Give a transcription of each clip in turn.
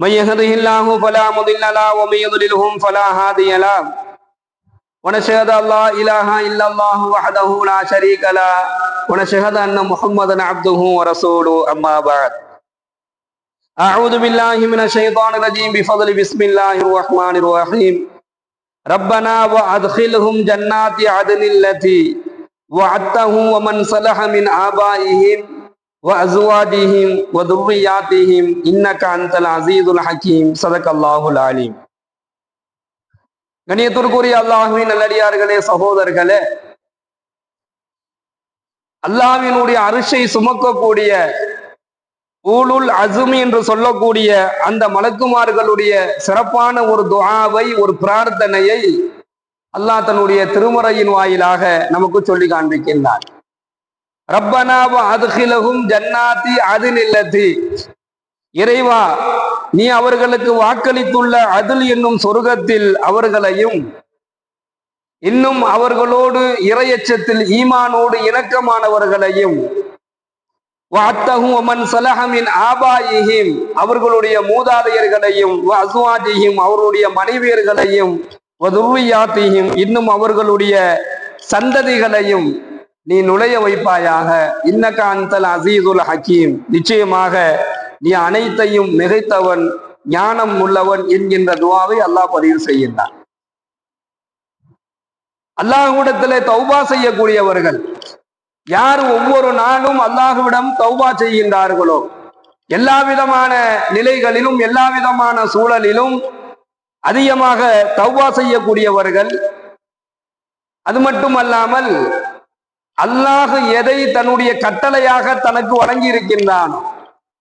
من يهده الله فلا مضل له ومن يضللهم فلا هادي له. ونشهد أن لا إله إلا الله وحده لا شريك له. ونشهد أن محمدا عبده ورسوله. أما بعد. أعوذ بالله من الشيطان الرجيم. بفضل بسم الله الرحمن الرحيم. ربنا وأدخلهم جنات عدن التي وعدتهم ومن صلح من آبائهم. وأزواجهم وذرياتهم إنك أنت العزيز الحكيم صدق الله العليم கணியத்திற்குரிய அல்லாஹுவின் நல்லடியார்களே சகோதரர்களே அல்லாஹ்வினுடைய அரிசை சுமக்கக்கூடிய ஊலுல் அசுமி என்று சொல்லக்கூடிய அந்த மலக்குமார்களுடைய சிறப்பான ஒரு துஆவை ஒரு பிரார்த்தனையை அல்லாஹ் தன்னுடைய திருமறையின் வாயிலாக நமக்கு சொல்லி காண்பிக்கின்றார் ரப்பனாவ அதுகிலகும் ஜன்னாதி அதினில்லதி. இறைவா நீ அவர்களுக்கு வாக்களித்துள்ள அதில் என்னும் சொர்க்கத்தில் அவர்களையும் இன்னும் அவர்களோடு இரையச்சத்தில் ஈமானோடு இணக்கமானவர்களையும் வாத்தகும் சலஹமின் ஆபாயிஹிம் அவர்களுடைய மூதாதையர்களையும் அசுவாஜியும் அவருடைய மனைவியர்களையும் துர்வியாத்தியும் இன்னும் அவர்களுடைய சந்ததிகளையும் நீ நுழைய வைப்பாயாக. இன்னக அந்தல் அசீதுல் ஹக்கீம் நிச்சயமாக நீ அனைத்தையும் மிகைத்தவன் ஞானம் உள்ளவன் என்கின்ற துவாவை அல்லாஹ் பதிவு செய்கின்றான். அல்லாஹூடத்திலே தௌபா செய்யக்கூடியவர்கள் யார் ஒவ்வொரு நாளும் அல்லாஹுவிடம் தௌபா செய்கின்றார்களோ எல்லா விதமான நிலைகளிலும் எல்லா விதமான சூழலிலும் அதிகமாக தௌபா செய்யக்கூடியவர்கள். அது மட்டுமல்லாமல் அல்லாஹ் எதை தன்னுடைய கட்டளையாக தனக்கு வழங்கி இருக்கின்றான்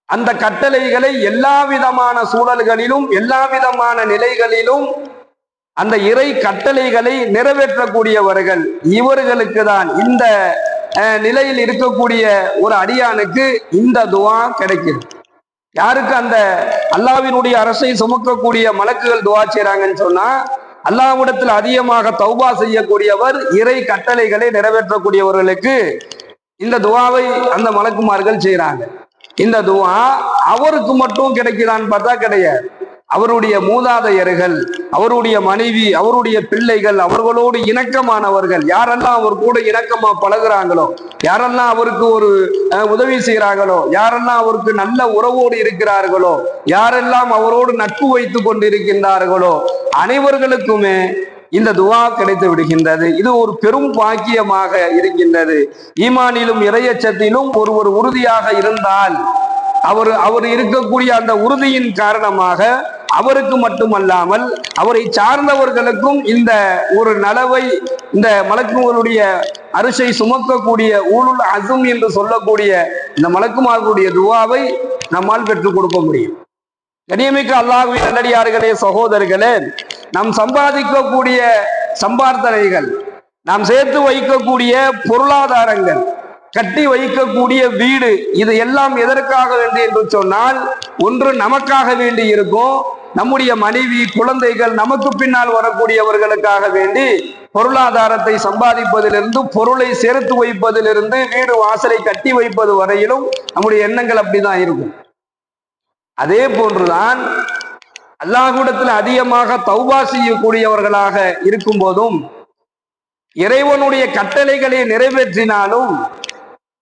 அந்த கட்டளைகளை எல்லா விதமான சூழல்களிலும் எல்லா விதமான நிலைகளிலும் அந்த இறை கட்டளைகளை நிறைவேற்றக்கூடியவர்கள் இவர்களுக்கு தான் இந்த நிலையில் இருக்கக்கூடிய ஒரு அடியானுக்கு இந்த துவா கிடைக்குது. யாருக்கு அந்த அல்லாவினுடைய அரசை சுமக்கக்கூடிய மலக்குகள் துவா செய்றாங்கன்னு சொன்னா அல்லாவிடத்தில் அதிகமாக தௌபா செய்யக்கூடியவர் இறை கட்டளைகளை நிறைவேற்றக்கூடியவர்களுக்கு இந்த துவாவை அந்த மலக்குமார்கள் செய்யறாங்க இந்த துவா அவருக்கு மட்டும் கிடைக்கிறான்னு பார்த்தா கிடையாது. அவருடைய மூதாதையர்கள் அவருடைய மனைவி அவருடைய பிள்ளைகள் அவர்களோடு இணக்கமானவர்கள். யாரெல்லாம் அவர் கூட இணக்கமா பழகுறாங்களோ யாரெல்லாம் அவருக்கு ஒரு உதவி செய்கிறார்களோ யாரெல்லாம் அவருக்கு நல்ல உறவோடு இருக்கிறார்களோ யாரெல்லாம் அவரோடு நட்பு வைத்து கொண்டிருக்கின்றார்களோ அனைவர்களுக்குமே இந்த துவா கிடைத்து விடுகின்றது. இது ஒரு பெரும் பாக்கியமாக இருக்கின்றது. ஈமானிலும் இறையச்சத்திலும் ஒருவர் உறுதியாக இருந்தால் அவர் அவர் இருக்கக்கூடிய அந்த உறுதியின் காரணமாக அவருக்கு மட்டுமல்லாமல் அவரை சார்ந்தவர்களுக்கும் இந்த ஒரு நலவை இந்த மலக்குமாருடைய அரிசை சுமக்கக்கூடிய ஊழல் அசும் என்று சொல்லக்கூடிய இந்த மலக்குமார்களுடைய துவாவை நம்மால் பெற்றுக் கொடுக்க முடியும். கனியமிக்க அல்லாஹுவின் நல்லடியார்களே சகோதரர்களே நாம் சம்பாதிக்கக்கூடிய சம்பார்த்தனைகள் நாம் சேர்த்து வைக்கக்கூடிய பொருளாதாரங்கள் கட்டி வைக்கக்கூடிய வீடு இது எல்லாம் எதற்காக வேண்டி என்று சொன்னால் ஒன்று நமக்காக வேண்டி இருக்கும் நம்முடைய மனைவி குழந்தைகள் நமக்கு பின்னால் வரக்கூடியவர்களுக்காக வேண்டி பொருளாதாரத்தை சம்பாதிப்பதிலிருந்து பொருளை சேர்த்து வைப்பதிலிருந்து வீடு வாசலை கட்டி வைப்பது வரையிலும் நம்முடைய எண்ணங்கள் அப்படிதான் இருக்கும். அதே போன்றுதான் அல்லாஹூடத்தில் அதிகமாக தௌபா செய்யக்கூடியவர்களாக இருக்கும் போதும் இறைவனுடைய கட்டளைகளை நிறைவேற்றினாலும்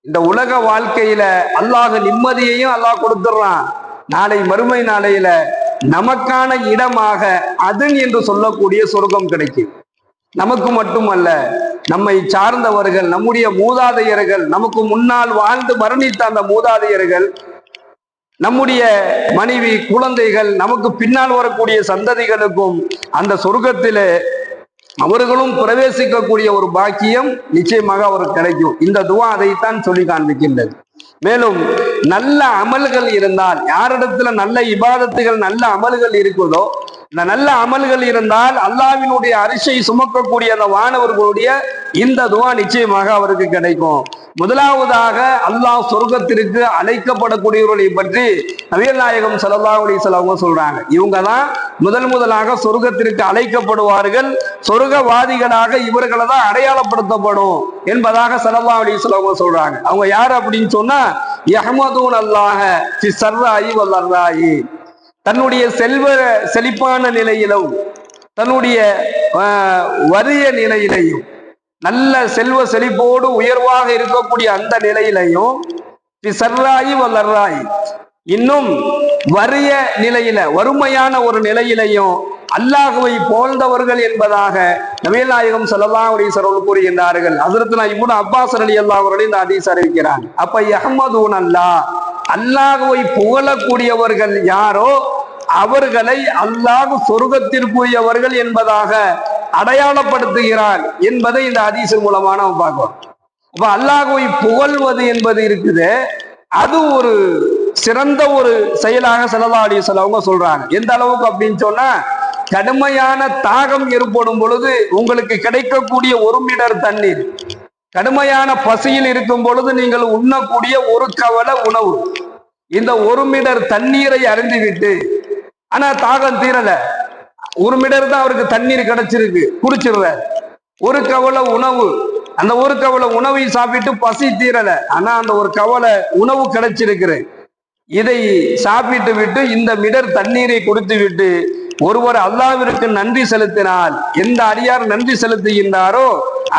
இந்த உலக வாழ்க்கையில அல்லாஹ் நிம்மதியையும் அல்லாஹ் கொடுத்துடுறான் நாளை மறுமை நாளையில நமக்கான இடமாக அதன் என்று சொல்லக்கூடிய சொர்க்கம் கிடைக்கும். நமக்கு மட்டுமல்ல நம்மை சார்ந்தவர்கள் நம்முடைய மூதாதையர்கள் நமக்கு முன்னால் வாழ்ந்து மரணித்த அந்த மூதாதையர்கள் நம்முடைய மனைவி குழந்தைகள் நமக்கு பின்னால் வரக்கூடிய சந்ததிகளுக்கும் அந்த சொர்க்கத்திலே அவர்களும் பிரவேசிக்கக்கூடிய ஒரு பாக்கியம் நிச்சயமாக அவருக்கு கிடைக்கும். இந்த துவா அதைத்தான் சொல்லி காண்பிக்கின்றது. மேலும் நல்ல அமல்கள் இருந்தால் யாரிடத்துல நல்ல இபாதத்துகள் நல்ல அமல்கள் இருக்குதோ இந்த நல்ல அமல்கள் இருந்தால் அல்லாவினுடைய அரிசை சுமக்கக்கூடிய அந்த வானவர்களுடைய இந்த துவா நிச்சயமாக அவருக்கு கிடைக்கும். முதலாவதாக அல்லாஹ் சொர்க்கத்திற்கு அழைக்கப்படக்கூடியவர்களை பற்றி நவியல் நாயகம் சல்லா அலிசல் அவங்க சொல்றாங்க. இவங்க தான் முதல் முதலாக சொர்க்கத்திற்கு அழைக்கப்படுவார்கள். சொர்க்கவாதிகளாக இவர்களை தான் அடையாளப்படுத்தப்படும் என்பதாக சல்லா அலிசல் அவங்க சொல்றாங்க. அவங்க யார் அப்படின்னு சொன்னா யஹமதூன் அல்லாஹ சர்ராயி வல்லர்ராயி தன்னுடைய செல்வ செழிப்பான நிலையிலும் தன்னுடைய வறிய நிலையிலையும் நல்ல செல்வ செழிப்போடு உயர்வாக இருக்கக்கூடிய அந்த நிலையிலையும் சர்ராயி வல்லர்ராயி இன்னும் வறிய நிலையில வறுமையான ஒரு நிலையிலையும் அல்லாஹுவை போழ்ந்தவர்கள் என்பதாக நபிகள் நாயகம் ஸல்லல்லாஹு அலைஹி வஸல்லம் கூறுகின்றார்கள். நான் இவ்வளவு அப்பாஸ் ரலியல்லாஹு அவர்கள் இந்த ஹதீஸ் அறிவிக்கிறான் அப்ப யஹ்மதூன் அல்லாஹ் அல்லாஹுவை புகழக்கூடியவர்கள் யாரோ அவர்களை அல்லாஹ் சொர்க்கத்திற்குரியவர்கள் என்பதாக அடையாளப்படுத்துகிறார் என்பதை இந்த அதிச மூலமா நம்ம பார்க்கிறோம். அப்ப அல்லாஹுவை புகழ்வது என்பது இருக்குது. அது ஒரு சிறந்த ஒரு செயலாக ஸல்லல்லாஹு அலைஹி வஸல்லம் சொல்றாங்க. எந்த அளவுக்கு அப்படின்னு சொன்னா கடுமையான தாகம் ஏற்படும் பொழுது உங்களுக்கு கிடைக்கக்கூடிய ஒரு மீட்டர் தண்ணீர் கடுமையான பசியில் இருக்கும் பொழுது நீங்கள் உண்ணக்கூடிய ஒரு கவலை உணவு. இந்த ஒரு மீட்டர் தண்ணீரை அறிந்துவிட்டு ஆனா தாகம் தீரல. ஒரு மிடர் தான் அவருக்கு தண்ணீர் கிடைச்சிருக்கு குடிச்சிடுறார் ஒரு கவலை உணவு. அந்த ஒரு கவலை உணவை சாப்பிட்டு பசி தீரல. ஆனா அந்த ஒரு கவலை உணவு கிடைச்சிருக்குது இதை சாப்பிட்டு விட்டு இந்த மிடர் தண்ணீரை கொடுத்து விட்டு ஒருவர் அல்லாவிற்கு நன்றி செலுத்தினால் எந்த அடியார் நன்றி செலுத்துகின்றாரோ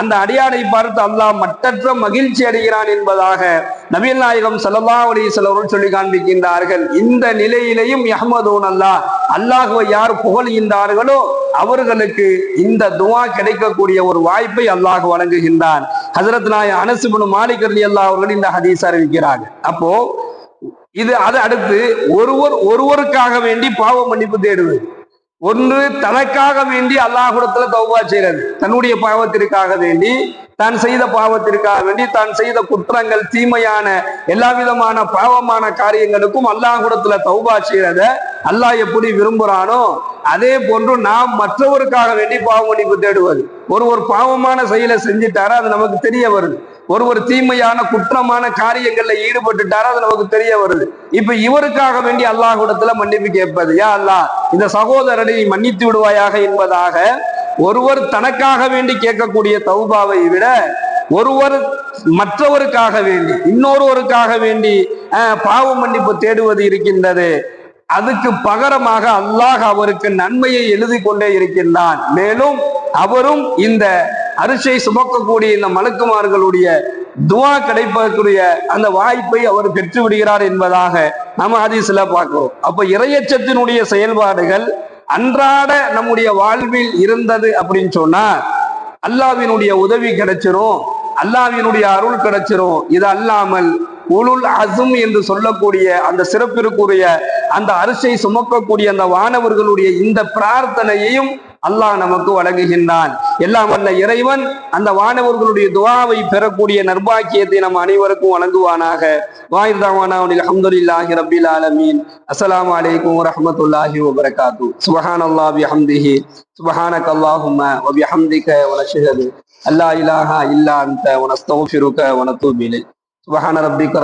அந்த அடியாரை பார்த்து அல்லாஹ் மட்டற்ற மகிழ்ச்சி அடைகிறான் என்பதாக நபிகள் நாயகம் சல்லா அலி வஸல்லம் சொல்லி காண்பிக்கின்றார்கள். இந்த நிலையிலேயும் எஹமதூன் அல்லாஹ் அல்லாஹுவை யார் புகழ்கின்றார்களோ அவர்களுக்கு இந்த துவா கிடைக்கக்கூடிய ஒரு வாய்ப்பை அல்லாஹ் வழங்குகின்றான். ஹசரத் நாய அனசுபுன் மாலிக் அல்லா அவர்கள் இந்த ஹதீஸ் அறிவிக்கிறார்கள் அப்போ இது அது அடுத்து ஒருவர் ஒருவருக்காக வேண்டி பாவ மன்னிப்பு தேடுவது. ஒன்று தனக்காக வேண்டி அல்லாஹுடத்துல தௌபா செய்யறது தன்னுடைய பாவத்திற்காக வேண்டி தான் செய்த பாவத்திற்காக வேண்டி தான் செய்த குற்றங்கள் தீமையான எல்லா விதமான பாவமான காரியங்களுக்கும் அல்லாஹுடத்துல தௌபா செய்யறத அல்லாஹ் எப்படி விரும்புறானோ அதே போன்று நாம் மற்றவருக்காக வேண்டி பாவ மன்னிப்பு தேடுவது. ஒரு ஒரு பாவமான செயலை செஞ்சுட்டாரா அது நமக்கு தெரிய வருது. ஒரு ஒரு தீமையான குற்றமான காரியங்கள்ல ஈடுபட்டுட்டாரா அது நமக்கு தெரிய வருது. இப்ப இவருக்காக வேண்டி அல்லாஹ்விடத்துல மன்னிப்பு கேட்பது. யா அல்லாஹ் இந்த சகோதரனை மன்னித்து விடுவாயாக என்பதாக ஒருவர் தனக்காக வேண்டி கேட்கக்கூடிய தௌபாவை விட ஒருவர் மற்றவருக்காக வேண்டி இன்னொருவருக்காக வேண்டி பாவ மன்னிப்பு தேடுவது இருக்கின்றது. அதுக்கு பகரமாக அல்லாஹ் அவருக்கு நன்மையை எழுதி கொண்டே இருக்கின்றான். மேலும் அவரும் இந்த அரிசை சுமக்கக்கூடிய இந்த மலக்குமார்களுடைய துவா கிடைப்பதற்குரிய அந்த வாய்ப்பை அவர் பெற்று விடுகிறார் என்பதாக நம்ம ஹதீஸ்ல பார்க்கிறோம். அப்ப இரையச்சத்தினுடைய செயல்பாடுகள் அன்றாட நம்முடைய வாழ்வில் இருந்தது அப்படின்னு சொன்னா அல்லாவினுடைய உதவி கிடைச்சிரும் அல்லாவினுடைய அருள் கிடைச்சிரும். இது அல்லாமல் உலுல் அசும் என்று சொல்லக்கூடிய அந்த சிறப்பிற்குரிய அந்த அரிசை சுமக்கக்கூடிய அந்த வானவர்களுடைய இந்த பிரார்த்தனையையும் அல்லாஹ் நமக்கு வழங்குகின்றான். எல்லாம் வல்ல இறைவன் அந்த வானவர்களுடைய துவாவை பெறக்கூடிய நர்பாக்கியத்தை நம் அனைவருக்கும் வழங்குவானாக. வாயிர்தாவானா அல்ஹம்துலில்லாஹி ரபில் ஆலமீன். அஸ்லாம் அலைக்கும் வரமத்துல்லாஹி வபரகாத்து சுபஹானல்லாஹி பிஹம்திஹி. ஹம்திஹி அல்லாஹும்ம வ பிஹம்திக ஹம்திக நஷ்ஹது அல்லா இலாஹா இல்லா அந்த வ நஸ்தக்ஃபிருக வ சுபஹான ரப்பிக்க